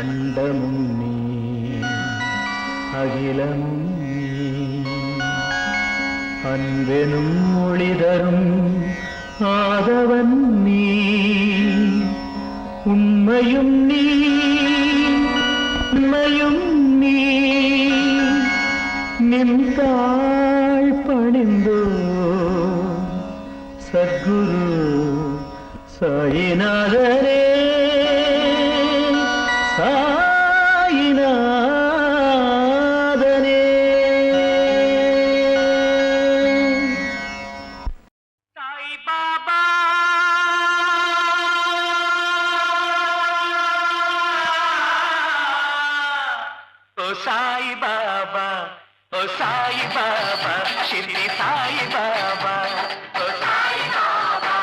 அண்டமும் நீ அகிலமும் அன்பெனும் மொழி ஆதவன் நீ உண்மையும் நீ உண்மையும் நீ. நின்றாள் பணிந்தோ சத்குரு சாயினாதே சாய் பாபா ஓ சாய் பாபா சித்தி சாய் பாபா ஓ சாய் பாபா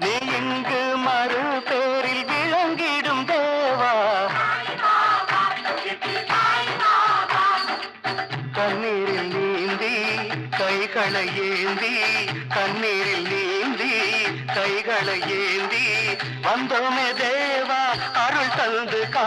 நீ இங்கு மறு பேரில் விளங்கிடும் தேவா. கண்ணீரில் நீந்தி கைகளை ஏந்தி கண்ணீரில் நீந்தி கைகளை ஏந்தி வந்தோமே தேவா அருள் தந்து கா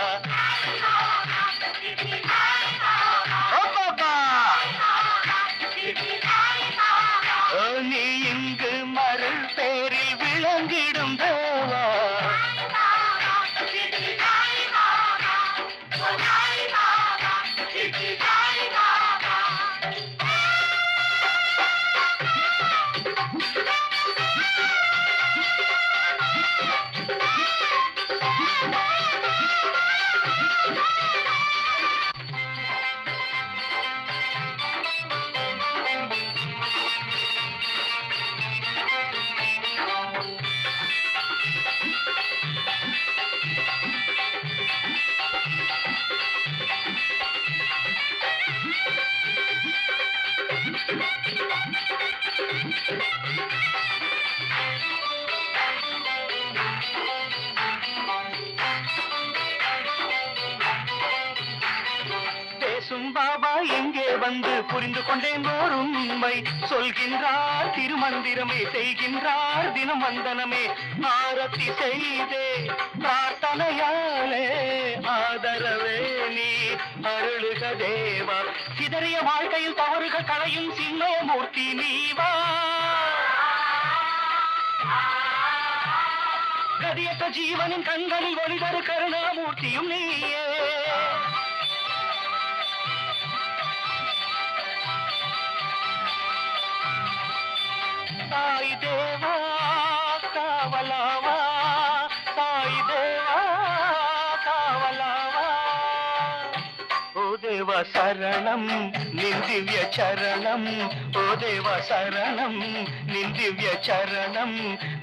பேசும் புரிந்து கொண்டேன் ஓர் உண்மை. சொல்கின்றார் திருமந்திரமே செய்கின்றார் தினம் வந்தனமே. ஆரத்தி செய்தே பிரார்த்தனையாலே ஆதரவே நீ அருளுக தேவா. சிதறிய வாழ்க்கையில் தவறுகள் களையும் சின்மயமூர்த்தி நீவா. கதியற்ற ஜீவனின் கண்களில் ஒளிதரு கருணாமூர்த்தியும் நீயே. தாய் தேவா காவலாவா தாய் தேவா காவலாவா ஓ தேவ சரணம் நிந்திவ்ய சரணம். ஓ தேவ சரணம் நிந்திவ்ய சரணம்.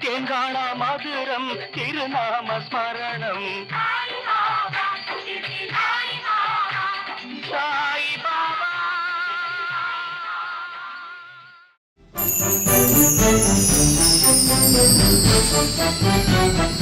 தேங்காணா மதுரம் திருநாம ஸ்மரணம். Thank you.